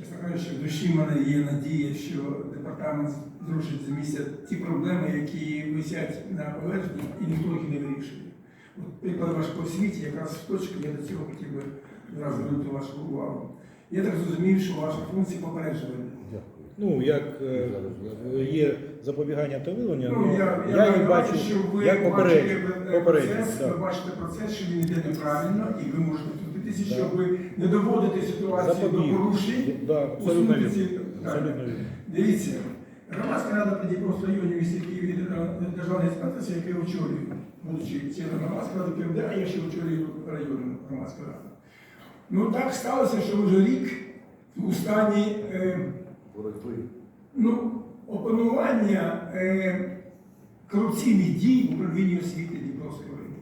Чесно кажучи, в душі в мене є надія, що департамент зрушить з місця ті проблеми, які висять на поверхні, і ніхто їх не вирішує. От приклад ваш по освіті, якраз в точку я до цього хотів би зараз звернути вашу увагу. Я так зрозумів, що ваша функція попереджування. Ну, як е, є запобігання та виявлення, Ну, ну, я, я, я, бачу що ви як бачите процес, ви бачите процес, що він йде неправильно, і ви можете Да. щоб не доводити ситуацію до порушень. Да, абсолютно усунути ці- вірно. Абсолютно вірно. Дивіться, громадська рада при Дніпровському районі місті Києві державної інспекції, яке я очолюю, будучи членом громадської ради КМД, а я ще очолюю районну громадську раду. Ну так сталося, що вже рік у стані е, ну, опанування е, корупційних дій в управлінні освіти Дніпровського району.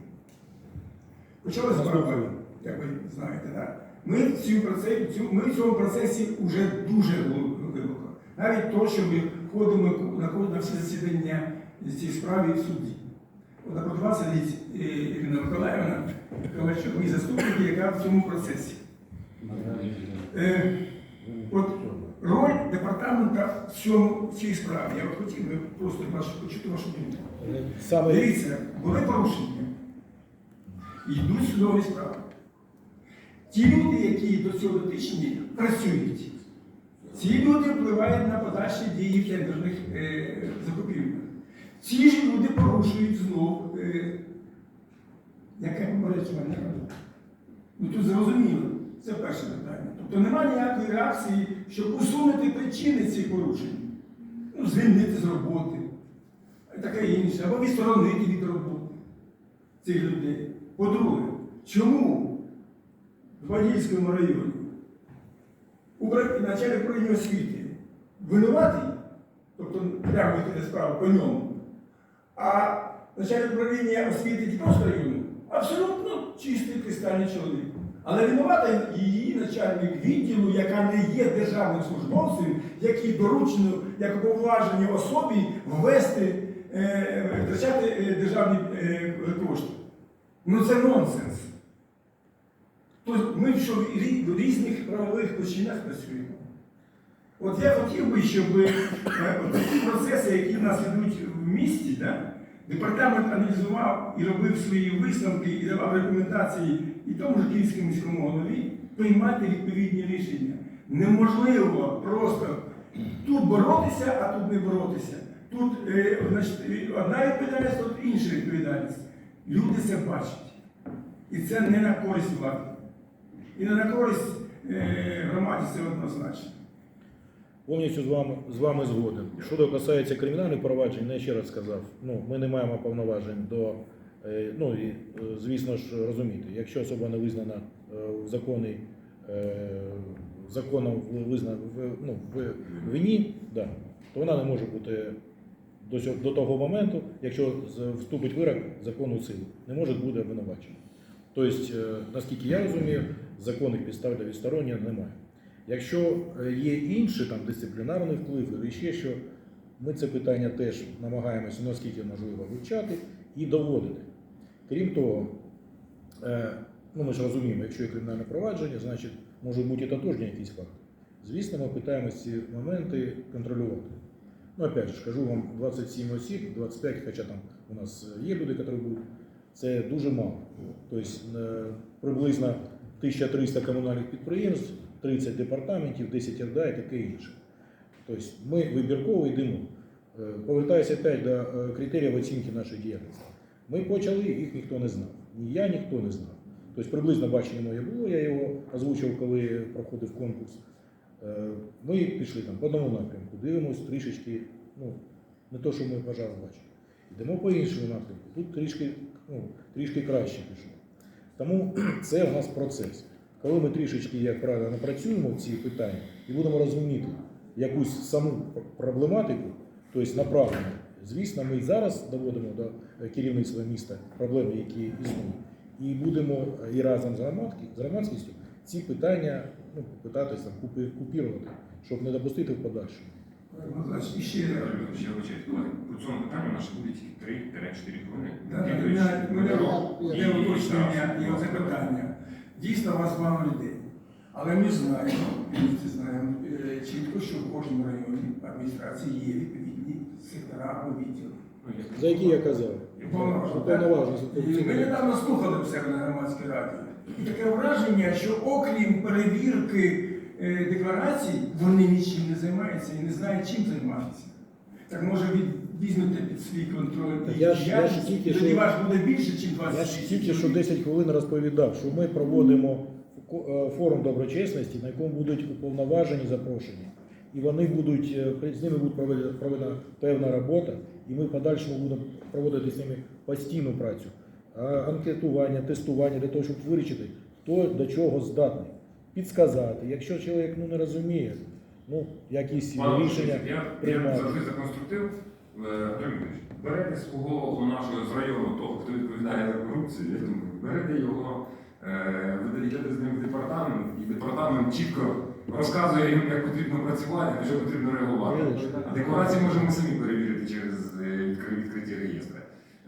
Почалося Наступне. справа, як ви знаєте, так? Ми в цьому процесі, ми в цьому процесі вже дуже глибоко. Навіть то, що ми ходимо на, всі засідання цієї справи в суді. От сидить е, Ірина Миколаївна, мій заступник, яка в цьому процесі. Е, от роль департамента в цьому в цій справі. Я от хотів би просто почути вашу думку. Дивіться, були порушення. Йдуть судові справи. Ті люди, які до цього дотичні, працюють. Ці люди впливають на подальші дії в тендерних е, закупівлях. Ці ж люди порушують знов. Е, яке попереджування? Ну тут зрозуміло, це перше питання. Тобто немає ніякої реакції, щоб усунути причини цих порушень. Ну, звільнити з роботи, таке інше, або відсторонити від роботи цих людей. По-друге, чому в Подільському районі начальник управління освіти винуватий, тобто прямо йти справа по ньому, а начальник управління освіти Дніпровського району абсолютно чистий кристальний чоловік. Але винуватий її начальник відділу, яка не є державним службовцем, який доручено як уповноваженій особі ввести, е, втрачати е, державні е, кошти. Ну це нонсенс. Тобто ми в різних правових площинах працюємо. От я хотів би, щоб е, такі процеси, які в нас йдуть в місті, да, департамент аналізував і робив свої висновки, і давав рекомендації і тому ж Київському міському голові приймати відповідні рішення. Неможливо просто тут боротися, а тут не боротися. Тут е, одна відповідальність, тут інша відповідальність. Люди це бачать. І це не на користь влади. І не на користь е, громаді це однозначно. повністю з вами з вами згоден. Що касається кримінальних проваджень, я ще раз сказав, ну ми не маємо повноважень до е, ну і е, звісно ж розуміти, якщо особа не визнана в законі законом визнана в, ну, в вині, да, то вона не може бути до, сьо- до того моменту, якщо вступить вирок закону сили, не може бути обвинувачена. Тобто, наскільки я розумію, законних підстав для відсторонення немає. Якщо е, є інший там дисциплінарний вплив, і ще що, ми це питання теж намагаємося наскільки можливо вивчати і доводити. Крім того, е, ну ми ж розуміємо, якщо є кримінальне провадження, значить можуть бути і тотожні якісь факти. Звісно, ми питаємося ці моменти контролювати. Ну, опять же, кажу вам 27 осіб, 25, хоча там у нас є люди, які будуть, це дуже мало. Тобто е, приблизно 1300 комунальних підприємств, 30 департаментів, 10 РДА і таке інше. Тобто ми вибірково йдемо. Е, Повертаюся опять до е, критеріїв оцінки нашої діяльності. Ми почали, їх ніхто не знав. Ні я, ніхто не знав. Тобто приблизно бачення моє було, я його озвучив, коли проходив конкурс. Е, Ми пішли там по одному напрямку, дивимося трішечки, ну, не то, що ми бажали бачити. Йдемо по іншому напрямку. Тут трішки, ну, трішки краще пішло. Тому це у нас процес. Коли ми трішечки, як правило, напрацюємо ці питання і будемо розуміти якусь саму проблематику, тобто направлення, звісно, ми і зараз доводимо до керівництва міста проблеми, які існують, і будемо е, і разом з громадськістю ці питання ну, питатися купірувати, щоб не допустити в подальшому. Ну, і ще Ще. По цьому питанню наше буде тільки 3-4 хвилини. Є І уточнення і оце. Дійсно, вас мало людей. Але ми знаємо, ми знаємо е, чітко, що в кожному районі адміністрації є відповідні сектора або відділи. Ну, За які я казав? Ми недавно слухали в себе на громадській раді. І таке враження, що окрім перевірки декларацій, вони нічим не займаються і не знають, чим займатися. Так може візьмете під свій контроль Та я ж- я ж діяльність, тільки тоді що- ваш буде більше, ніж 20 Я ж тільки що 10 хвилин розповідав, що ми проводимо е, форум доброчесності, на якому будуть уповноважені запрошені. І вони будуть, е, з ними буде проведена, проведена певна робота, і ми в подальшому будемо проводити з ними постійну працю. Анкетування, тестування для того, щоб вирішити, хто до чого здатний. Підсказати. Якщо чоловік ну, не розуміє, ну, якісь Пане рішення я, я приймати. завжди за конструктив. Е, берете свого нашого з району, того, хто відповідає за корупцію, я думаю, берете його, е, ви йдете з ним в департамент, і департамент чітко розказує їм, як потрібно працювати, на що потрібно реагувати. А декларації можемо самі перевірити через е, відкри- відкриті реєстри.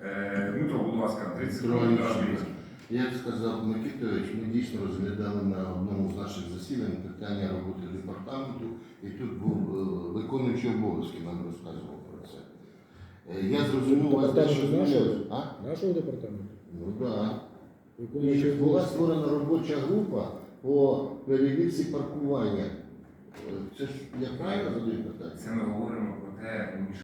Е, Дмитро, будь ласка, 30 секунд. Іванович. Як сказав Микитович, ми дійсно розглядали на одному з наших засідань питання роботи департаменту, і тут був е, виконуючий обов'язки, нам розказував про це. Е, Я зрозумів вас дещо нашого? Нашого департаменту. Ну так. І була створена робоча група по перевірці паркування. Е, Це ж я правильно задаю питання? Це ми говоримо про те,